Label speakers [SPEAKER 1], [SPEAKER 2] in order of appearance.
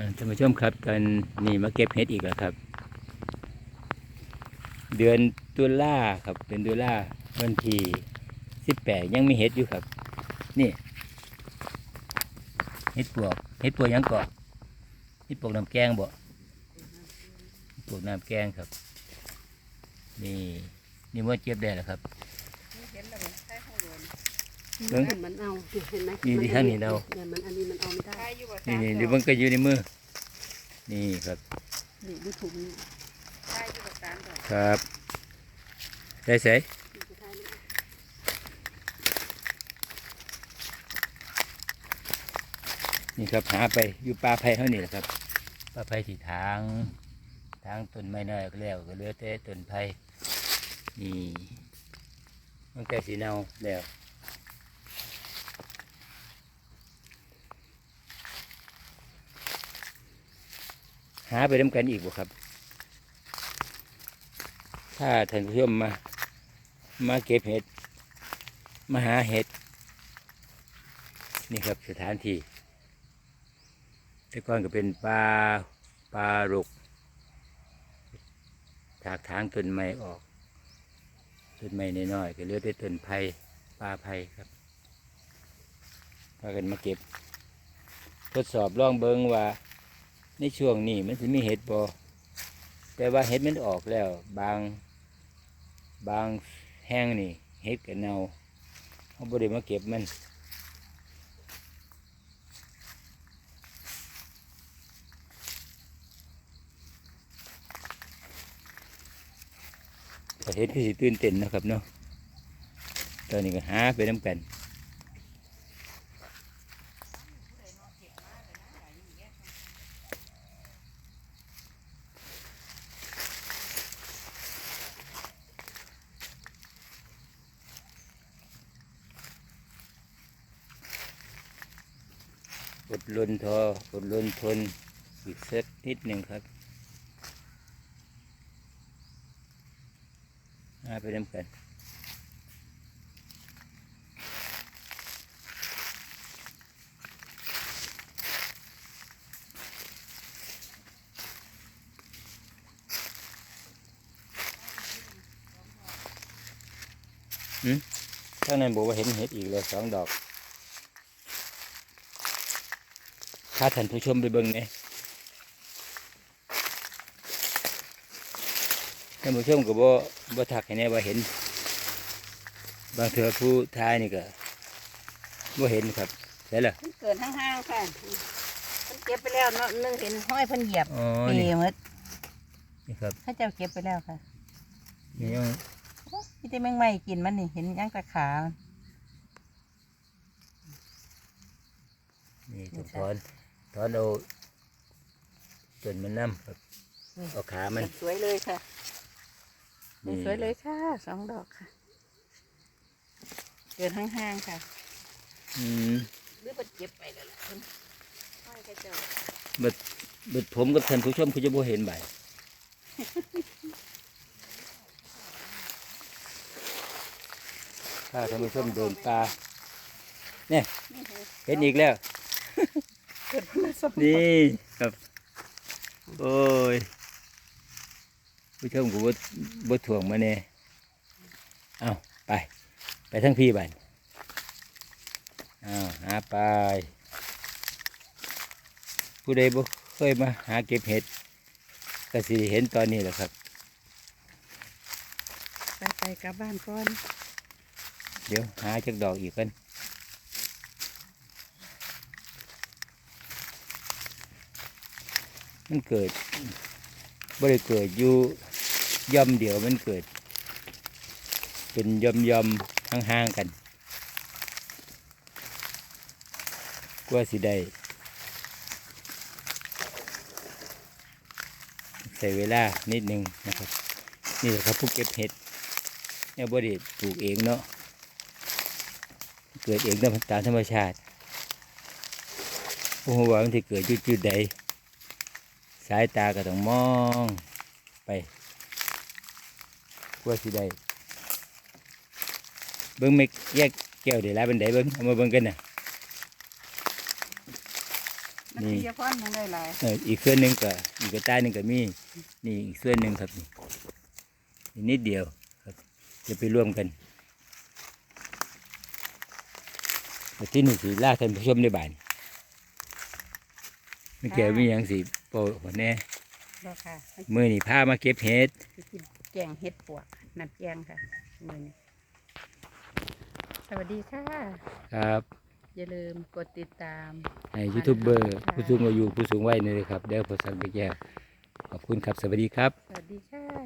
[SPEAKER 1] ท่านผู้ชมครับตอนนี้มาเก็บเห็ดอีกแล้วครับ เดือนตุลาครับเป็นตุลาวันที่สิบแปดยังมีเห็ดอยู่ครับ นี่เห็ดปวกเห็ดปวกยังเกาะเห็ดปวกน้ำแกงบ่เห็ดปวกน้ำแกงครับ นี่นี่ว่าเก็บได้แล้วครับ
[SPEAKER 2] เห็นแล้วมันใช่ข้างบน
[SPEAKER 1] เบิ่ง
[SPEAKER 3] มันเอาเห็นไหม
[SPEAKER 1] นี่ที่ข้างนี้เรา
[SPEAKER 3] เนี่ยมันอันนี้มันเอาไม่ได้
[SPEAKER 2] ใช่อยู่บ่
[SPEAKER 1] นี่
[SPEAKER 2] สาม
[SPEAKER 1] นี่
[SPEAKER 2] ด
[SPEAKER 1] เดี๋ยว
[SPEAKER 2] อก
[SPEAKER 1] มันก็อยู่ในมือ นี่ครับ
[SPEAKER 3] นี่ดูถุงนี่
[SPEAKER 2] ใช่อยู่บ่สามดอก
[SPEAKER 1] ครับใส่ใส่
[SPEAKER 3] ดูสุดท้ายนี่
[SPEAKER 1] นี่ครับหาไปอยู่ป่าไผ่เท่านี้แหละครับป่าไผ่ที่ทางทางต้นไม้น้อยก็แล้วก็เหลือแต่ต้นไผ่นี่มันแก่สีเนาแล้ว หาไปน้ำกันอีกบ่ครับ ถ้าท่านผู้ชมมา มาเก็บเห็ด มาหาเห็ด นี่ครับสถานที่แต่ก่อนก็เป็นปลาปลารกถากทางต้นไม้ออกต้นไม้น้อยๆก็เลือแต่ต้นไผ่ปลาไผ่ครับพากันมาเก็บ ทดสอบลองเบิงว่า ในช่วงนี้มันจะมีเห็ดบอแต่ว่าเห็ดมันออกแล้ว บาง บางแห้งนี่เห็ดกับเนาเขาบริมาเก็บมันประเทศที่สิตื่นเต้นนะครับเนาะตอนนี้ก็หาไปน้ำกัน อดลนทออดลนทนอีกสักนิดหนึ่งครับหาไปน้ำกันอืมข้างในบอกว่าเห็นเห็ดอีกแล้วสองดอก ถ้าท่านผู้ชมไปเบิ่งเนี่ยท่านผู้ชมก็บ่บ่ทักให้แน่ว่าเห็น บางเถื่อผู้ทายนี่ก็บ่เห็นครับใช่ล่ะ
[SPEAKER 2] มันเกินห้างๆค่ะมันเก็บไปแล้วเนาะนึงเห็นห้อยเพิ่นเหยียบ
[SPEAKER 1] อ๋อ
[SPEAKER 2] ปี
[SPEAKER 1] นี่
[SPEAKER 2] หมด
[SPEAKER 1] นี่ครับ
[SPEAKER 2] ถ้าเจ้าเก็บไปแล้วค่ะ
[SPEAKER 1] นี่ยัง
[SPEAKER 2] พี่ได้แมงไม้กินมันนี่เห็นย่างแตะขามัน
[SPEAKER 1] นี่ต้องถอน ถอนเอาต้นมันน้ำครับเอาขามัน
[SPEAKER 2] สวยเลยค่ะ
[SPEAKER 1] นี่
[SPEAKER 2] สวยเลยค่ะสองดอกค่ะเกินห้างๆค่ะ
[SPEAKER 1] อืม
[SPEAKER 2] หรือมันเก็บไปแล้วล่ะเพิ่นห้อยเขาเจ้า
[SPEAKER 1] เบิดเบิดผมกับท่านผู้ชมคือจะบ่เห็นใบถ้าท่านผู้ชมเดินป่าเนี่ยเห็นอีกแล้ว
[SPEAKER 2] เกิดมาสอง
[SPEAKER 1] นี่ครับ โอ้ยผู้ชมกูบ่บ่ถ่วงมาแน่เอาไป ไปทั้งพี่บันเอาหาไป ผู้ใดบ่เคยมาหาเก็บเห็ดก็สิเห็นตอนนี้แหละครับ
[SPEAKER 2] ไปไปกลับบ้านก่อน
[SPEAKER 1] เดี๋ยวหาจักดอกอีกกัน มันเกิดบ่ได้เกิดอยู่ย่อมเดียวมันเกิด เป็นย่อมย่อมห่างๆกันกว่าสิได้ใส่เวลานิดนึงนะครับ นี่แหละครับผู้เก็บเห็ดเนี่ยบ่ได้ปลูกเองเนาะเกิดเองตามธรรมชาติโอ้โหว่ามันจะเกิดจุดๆใด สายตาก็ต้องมองไปกว่าสิได้เบิ้งไม่แยกแก้วเดี๋ยวลาเป็นไดเบิ้งเอามาเบิ้งกันน่ะ
[SPEAKER 2] มัน
[SPEAKER 1] นี่
[SPEAKER 2] มีเฉพาะยังได้หลาย
[SPEAKER 1] เอออีกส่วนหนึ่งก็อีกกระต่ายหนึ่งก็มี นี่อีกส่วนหนึ่งครับนี่นี่นิดเดียวครับ จะไปร่วมกันแต่ที่นี่สิลากท่านผู้ชมได้บาน ไม่แก่มีอย่างสิโปรหัวแน่
[SPEAKER 2] แล้วค่ะ
[SPEAKER 1] มือนี่พามาเก็บเห็ด
[SPEAKER 2] สิกินแกงเห็ดปวกน้ำแกงค่ะมือนี้สวัสดีค่ะ
[SPEAKER 1] ครับ
[SPEAKER 2] อย่าลืมกดติดตาม
[SPEAKER 1] ให้ยูทูบเบอร์
[SPEAKER 2] ค่ะ
[SPEAKER 1] ผู้สูงอายุผู้สูงวัยนี่เลยครับเดี๋ยวพอสั่งไปแก้วขอบคุณครับสวัสดีครับ
[SPEAKER 2] สวัสดีค่ะ